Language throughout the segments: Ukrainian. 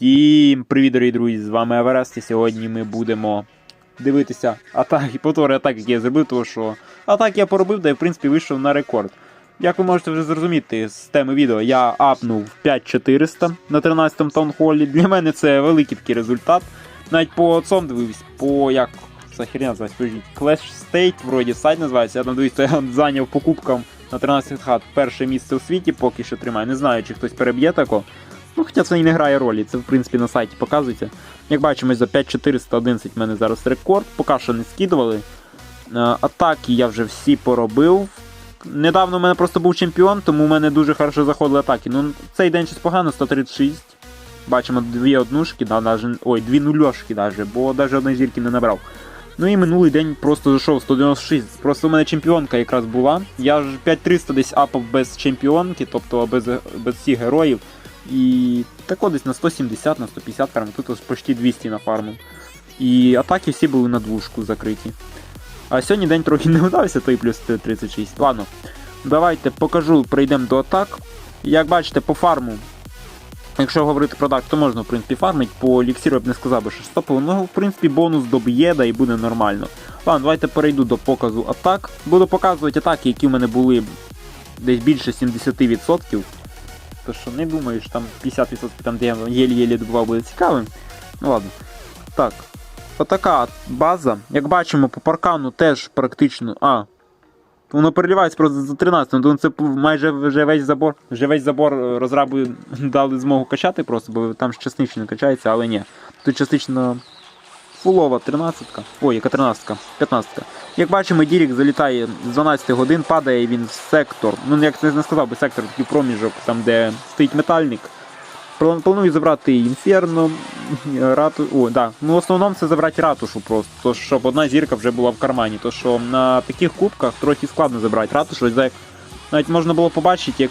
Всім привіт, дорогі друзі! З вами Еверест, і сьогодні ми будемо дивитися атаки, повтори атак, які я зробив, тому що атак я поробив, і в принципі вийшов на рекорд. Як ви можете вже зрозуміти з теми відео, я апнув 5400 на 13-му таунхолі. Для мене це великий такий результат. Навіть по отцом дивився, по як ця херня називається, Clash State, вроді сайт називається. Я там дивився, я зайняв покупкам на 13 хат перше місце у світі, поки що тримаю. Не знаю, чи хтось переб'є тако. Ну, хоча це і не грає ролі, це в принципі на сайті показується. Як бачимо, за 5411 в мене зараз рекорд, поки що не скидували. Е, Атаки я вже всі поробив. Недавно в мене просто був чемпіон, тому в мене дуже хорошо заходили атаки. Ну, цей день щось погано, 136. Бачимо дві однушки, да, даже, ой, дві нульошки даже, бо навіть одної зірки не набрав. Ну і минулий день просто зайшов 196. Просто у мене чемпіонка якраз була. Я ж 5300 десь апав без чемпіонки, тобто без, без всіх героїв. І тако десь на 170, на 150 прям тут ось почти 200 на фарму. І атаки всі були на двушку закриті. А сьогодні день трохи не вдався, той плюс 36. Ладно, давайте покажу, прийдемо до атак. Як бачите, по фарму. Якщо говорити про атак, то можна в принципі фармити, по еліксіру я б не сказав, би, що стопово. Ну, в принципі, бонус доб'є, да і буде нормально. Ладно, давайте перейду до показу атак. Буду показувати атаки, які в мене були десь більше 70%. То що не думаю, що там 50% там, де я єлі-єлі добував, буде цікавим. Ну ладно. Так. Отака база. Як бачимо, по паркану теж практично. А. Воно переливається просто за 13, ну це майже вже весь забор. Вже весь забор е, розраби дали змогу качати просто, бо там частично качається, але ні. Тут частично фулова 13-ка. Ой, яка 13-ка, 15-ка. Як бачимо, Дірік залітає з 12 годин, падає він в сектор. Ну, як не сказав би сектор, такий проміжок, там де стоїть метальник. Планую забрати інферно, рату. О, да. Ну, в основному це забрати ратушу просто, то, щоб одна зірка вже була в кармані. То що на таких кубках трохи складно забрати ратушу. Навіть можна було побачити, як,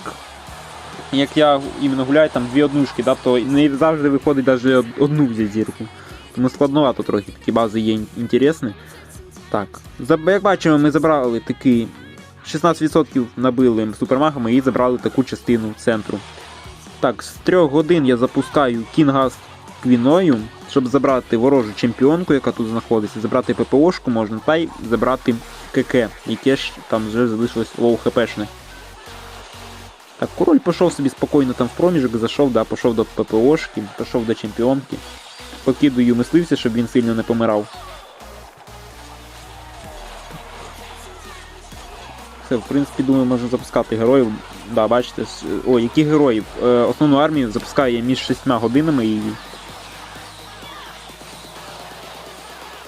як я іменно гуляю там дві однушки, да, то не завжди виходить навіть одну взяти зірку. Тому складновато трохи, такі бази є інтересні. Так, як бачимо, ми забрали такий 16% набили супермагами і забрали таку частину центру. Так, з 3 годин я запускаю Кінга з Квіною, щоб забрати ворожу чемпіонку, яка тут знаходиться, забрати ППОшку можна, та й забрати КК, яке ж там вже залишилось лоу хпшне. Так, король пішов собі спокійно там в проміжок, зайшов, да, пішов до ППОшки, пішов до чемпіонки. Покидую мисливця, щоб він сильно не помирав. Все, в принципі, думаю, можна запускати героїв. Да, бачите, о, яких героїв? Е, основну армію запускаю я між 6 годинами і.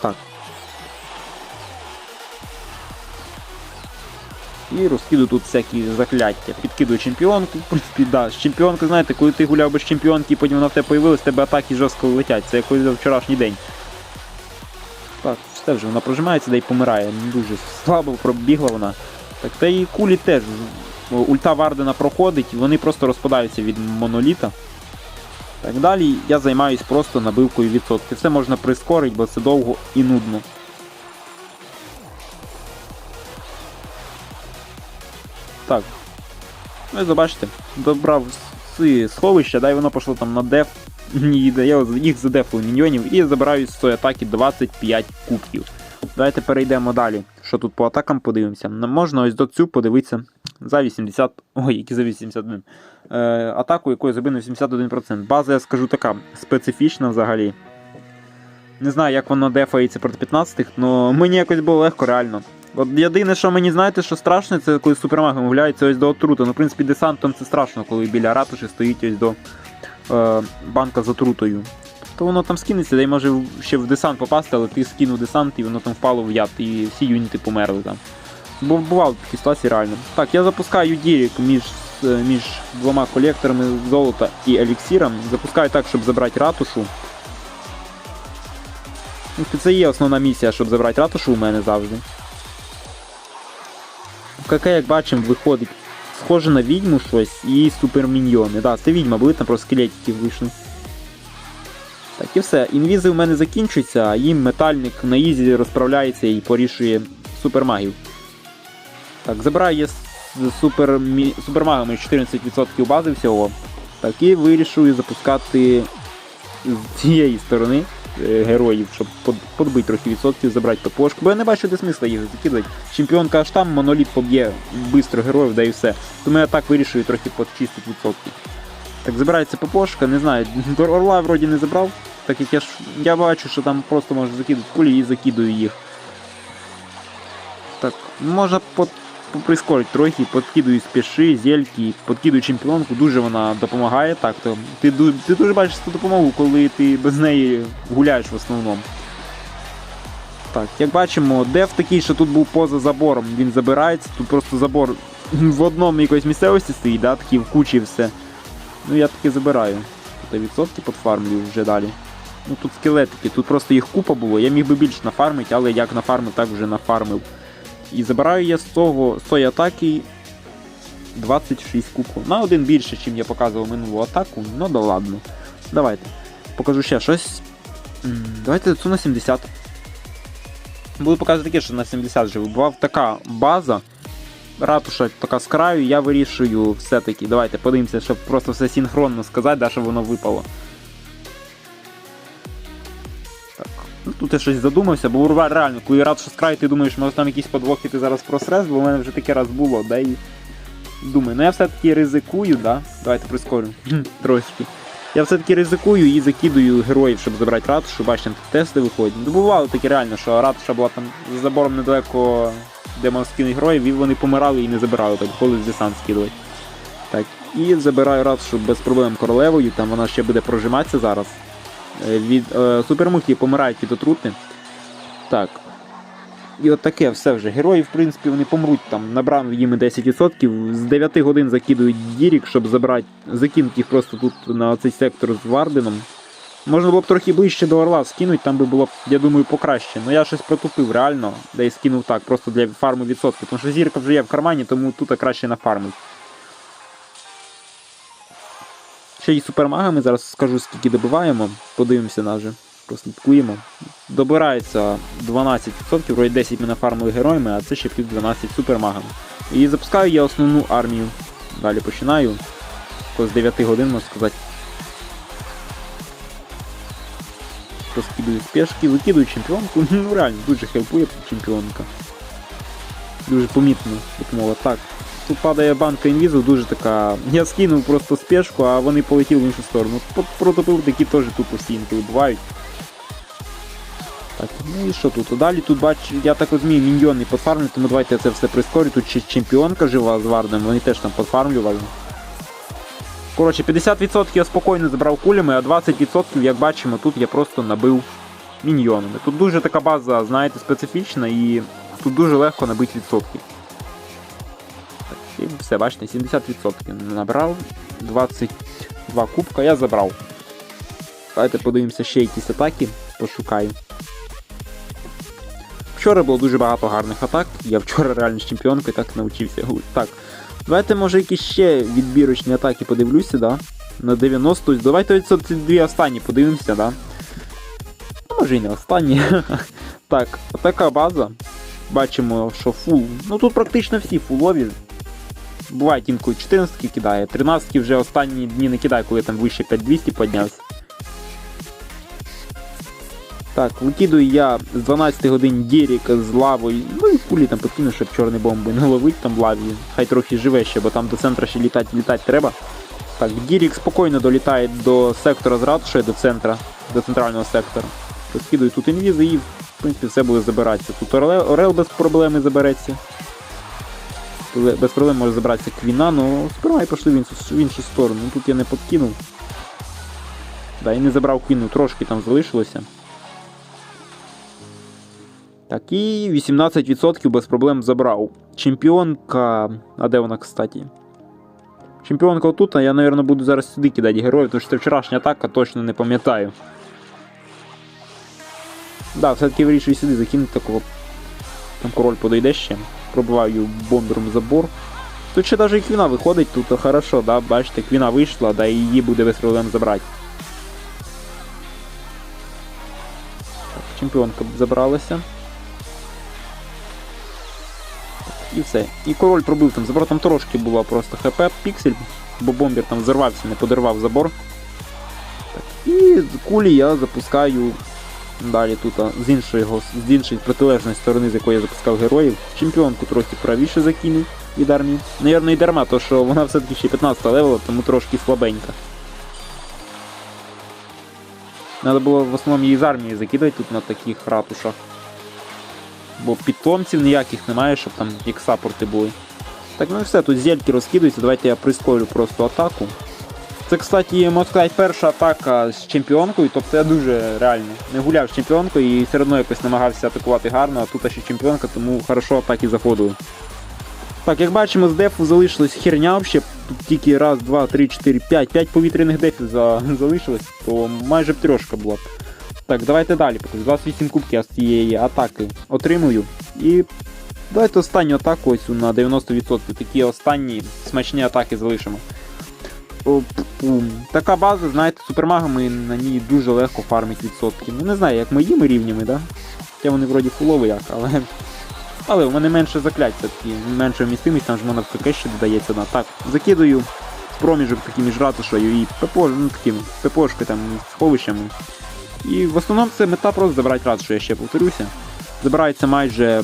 Так. І розкидую тут всякі закляття. Підкидую чемпіонку. В принципі, да, з чемпіонкою, знаєте, коли ти гуляв без чемпіонки і потім вона в тебе появилась, тебе атаки жорстко летять. Це якось за вчорашній день. Так, все вже вона прожимається, да й помирає. Дуже слабо пробігла вона. Так, та і кулі теж. Ульта Вардена проходить, вони просто розпадаються від моноліта. Так далі я займаюсь просто набивкою відсотків. Все можна прискорити, бо це довго і нудно. Так. Ви забачите, добрав з сховища, да, і воно пішло там на деф. Я їх задефую міньйонів і забираю з цієї атаки 25 кубків. Давайте перейдемо далі. Що тут по атакам подивимося. Можна ось до цю подивитися за 80. Ой, які за 81. Е, атаку, якою забив на 81%. База, я скажу така, специфічна взагалі. Не знаю, як воно дефається проти 15-х, але мені якось було легко, реально. От єдине, що мені знаєте, що страшно, це коли з супермагом гуляється ось до отрути. Ну, в принципі, десантом це страшно, коли біля ратуші стоїть ось до е, банка з отрутою. То воно там скинеться, де й може ще в десант попасти, але ти скинув десант і воно там впало в яд, і всі юніти померли там. Бо бували такі ситуації реально. Так, я запускаю дірік між, е, між двома колекторами золота і еліксіром. Запускаю так, щоб забрати ратушу. Ну, Це є основна місія, щоб забрати ратушу у мене завжди. КК, як бачимо, виходить схоже на відьму щось і суперміньйони. Да, це відьма, були там просто скелетики вийшли. Так, і все. Інвізи у мене закінчуються, а їм метальник на ізі розправляється і порішує супермагів. Так, забираю я з супер, мі- супермагами 14% бази всього. Так, і вирішую запускати з цієї сторони героїв, щоб подбити трохи відсотків, забрати ППОшку. Бо я не бачу де смисла їх закидати. Чемпіонка аж там, моноліт поб'є швидко героїв, да і все. Тому я так вирішую трохи почистити відсотки. Так, забирається ППОшка, не знаю, Орла вроді не забрав, так як я ж я бачу, що там просто можна закидати кулі і закидую їх. Так, можна по, поприскорити трохи, подкидую спіши, зельки, подкидую чемпіонку, дуже вона допомагає. Так, то ти, ти дуже бачиш допомогу, коли ти без неї гуляєш в основному. Так, як бачимо, деф такий, що тут був поза забором, він забирається, тут просто забор в одному якоїсь місцевості стоїть, да, такий в кучі все. Ну я таки забираю. Тут відсотки подфармлю вже далі. Ну тут скелетики, тут просто їх купа було, я міг би більше нафармити, але як нафармив, так вже нафармив. І забираю я з того з тої атаки 26 кубків. На один більше, ніж я показував минулу атаку, ну да ладно. Давайте. Покажу ще щось. Давайте цю на 70. Буду показувати таке, що на 70 вже вибував така база. Ратуша така з краю, я вирішую все-таки. Давайте подивимося, щоб просто все синхронно сказати, да, щоб воно випало. Тут я щось задумався, бо урва реально, коли ратуша з краю, ти думаєш, може там якісь подвохи ти зараз просреш, бо в мене вже таке раз було, да, і думаю, ну я все-таки ризикую, да? Давайте прискорю. Трошки. Я все-таки ризикую і закидую героїв, щоб забрати ратушу. Бачите, тести виходять. Ну, бувало таке реально, що ратуша була там за забором недалеко, де мав скинути героїв, і вони помирали і не забирали, так коли з десант скидувати. Так, і забираю ратушу без проблем королевою, там вона ще буде прожиматися зараз. Е, Від е, супермухи помирають від отрути. Так. І от таке все вже. Герої, в принципі, вони помруть там, набрав їм 10%. З 9 годин закидують Дірік, щоб забрати, закинути їх просто тут на цей сектор з Варденом. Можна було б трохи ближче до Орла скинути, там би було я думаю, покраще. Ну я щось протупив реально, де і скинув так, просто для фарму відсотків. Тому що зірка вже є в кармані, тому тут краще нафармить. Ще й супермагами зараз скажу, скільки добиваємо. Подивимося навіть. Прослідкуємо. Добирається 12%, вроді 10 ми нафармили героями, а це ще плюс 12 супермагами. І запускаю я основну армію. Далі починаю. З 9 годин, можна сказати. Розкидую спешки, викидую чемпіонку. Ну реально, дуже хелпує чемпіонка. Дуже помітно допомога. Так, тут падає банка інвізу, дуже така. Я скинув просто спешку, а вони полетіли в іншу сторону. Протопив такі теж тупо всі інколи. Так, ну і що тут? Далі тут бачу, я так розумію, міньйони подфармлю, тому давайте я це все прискорю. Тут ще чемпіонка жива з Вардом, вони теж там подфармлювали. Коротше, 50% я спокійно забрав кулями, а 20%, як бачимо, тут я просто набив міньйонами. Тут дуже така база, знаєте, специфічна і тут дуже легко набити відсотки. Все, бачите, 70% набрав, 22 кубка я забрав. Давайте подивимося ще якісь атаки, пошукаю. Вчора було дуже багато гарних атак. Я вчора реально з чемпіонкою так навчився. Так. Давайте, може, якісь ще відбірочні атаки подивлюся, да? На 90. Давайте ось ці дві останні подивимося, да? Ну, може і не останні. так, така база. Бачимо, що фул. Ну тут практично всі фулові. Буває інколи 14 кидає, 13 вже останні дні не кидає, коли там вище 5200 піднявся. Так, викидую я з 12 годин Дірік з лавою. Ну і кулі там покину, щоб чорні бомби не ловить там в лаві. Хай трохи живе ще, бо там до центру ще літати літати треба. Так, Дірік спокійно долітає до сектора з ратушею, до центра, до центрального сектора. Розкидую тут інвізи і в принципі все буде забиратися. Тут Орел, Орел без проблеми забереться. Без- проблем може забратися Квіна, але сперва і пішли в іншу, в іншу сторону. Ну, Тут я не подкинув. Да, і не забрав Квіну, трошки там залишилося. Так, і 18% без проблем забрав. Чемпіонка. А де вона, кстати? Чемпіонка отут, а я, мабуть, буду зараз сюди кидати героїв, тому що це вчорашня атака, точно не пам'ятаю. Да, все-таки вирішую сюди закинути такого. Там король подойде ще. Пробиваю бомбером забор. Тут ще навіть і квіна виходить, тут хорошо, да, бачите, квіна вийшла, да, і її буде без проблем забрати. Так, чемпіонка забралася. І все. І король пробив там забор, там трошки було просто хп, піксель, бо бомбер там взорвався, не подервав забор. Так. І кулі я запускаю далі тут з іншої, з іншої протилежної сторони, з якої я запускав героїв. Чемпіонку трохи правіше закинув від армії. Навірно, і дарма, то що вона все-таки ще 15 левела, тому трошки слабенька. Треба було в основному її з армії закидати тут на таких ратушах. Бо підтомців ніяких немає, щоб там як саппорти були. Так, ну і все, тут зельки розкидаються, давайте я прискорю просто атаку. Це, кстати, можна сказати, перша атака з чемпіонкою, тобто я дуже реально не гуляв з чемпіонкою і все одно якось намагався атакувати гарно, а тут ще чемпіонка, тому хорошо атаки заходили. Так, як бачимо, з дефу залишилась херня взагалі. Тут тільки раз, два, три, чотири, п'ять. П'ять повітряних дефів за... залишилось, то майже б трьошка була. Так, давайте далі. 28 кубків я з цієї атаки отримую. І давайте останню атаку ось на 90%. Такі останні смачні атаки залишимо. Така база, знаєте, супермагами на ній дуже легко фармить відсотки. Ну не знаю, як моїми рівнями, да? Хоча вони вроді фулові як, але. Але в мене менше заклять все-таки, менша вмістимість, там ж можна в КК ще додається. Да. Так, закидаю проміжок таким між ратушою і ППО, ну таким ППОшкою там сховищами. І в основному це мета просто забирати ратушу, я ще повторюся. Забирається майже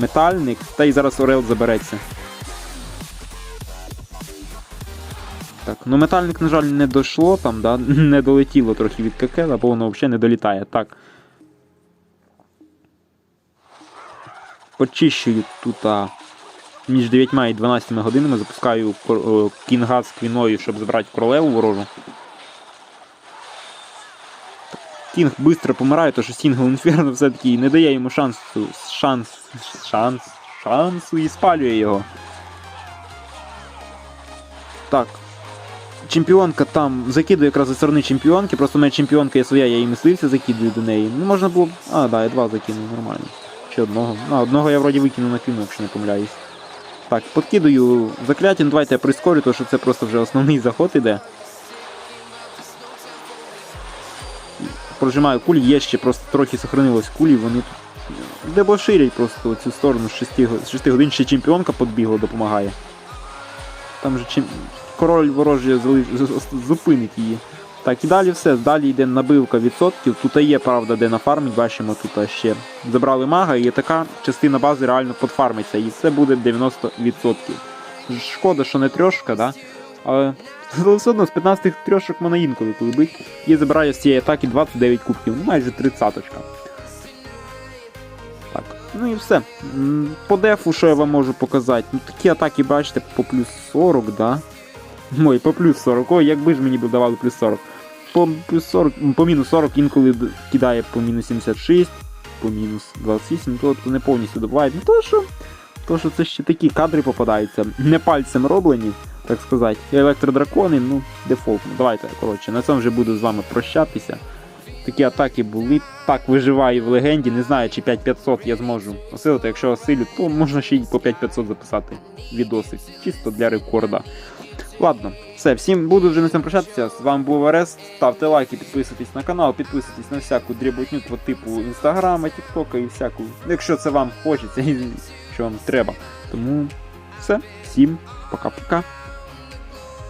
метальник, та й зараз Орел забереться. Так, ну метальник, на жаль, не дійшло там, да? не долетіло трохи від КК, або воно взагалі не долітає. Так. Очищую тут а, між 9 і 12 годинами, запускаю кінга з квіною, щоб забрати королеву ворожу. Кінг швидко помирає, тому що Сінгл Інферно все-таки не дає йому шансу, шанс, шанс, шансу і спалює його. Так. Чемпіонка там закидує якраз зі сторони чемпіонки, просто в мене чемпіонка є своя, я її мисливця закидую до неї. Ну можна було. б- А, да, я два закинув, нормально. Чи одного. А, одного я вроді викинув на квіну, якщо не помиляюсь. Так, подкидую закляття, давайте я прискорю, тому що це просто вже основний заход іде. Прожимаю кулі, є ще просто трохи сохранилось кулі, вони тут дебоширять просто цю сторону з 6, годин ще чемпіонка підбігла, допомагає. Там же чим... король з- зупинить її. Так, і далі все. Далі йде набивка відсотків. Тут є, правда, де нафармить, бачимо, тут ще забрали мага, і така частина бази реально подфармиться. І це буде 90%. Шкода, що не трьошка, да? Але все одно з 15 трьошок можна інколи коли. І забирає з цієї атаки 29 кубків, ну майже 30 Так, ну і все. По дефу, що я вам можу показати? Ну такі атаки, бачите, по плюс 40, да? Ой, по плюс 40. Ой, якби ж мені б давали плюс 40. По плюс 40, по мінус 40 інколи кидає по мінус 76, по мінус 28, ну, тобто не повністю добиває. Ну то що, то що це ще такі кадри попадаються, не пальцем роблені, так сказати. Електродракони, ну, дефолтно. Давайте, коротше, на цьому вже буду з вами прощатися. Такі атаки були. Так виживаю в легенді. Не знаю, чи 5500 я зможу осилити. Якщо осилю, то можна ще й по 5500 записати відоси. Чисто для рекорда. Ладно, все, всім буду вже на цьому прощатися. З вами був Арест. Ставте лайки, підписуйтесь на канал, підписуйтесь на всяку дріботню по типу інстаграма, тіктока і всяку. Якщо це вам хочеться і що вам треба. Тому все, всім пока-пока.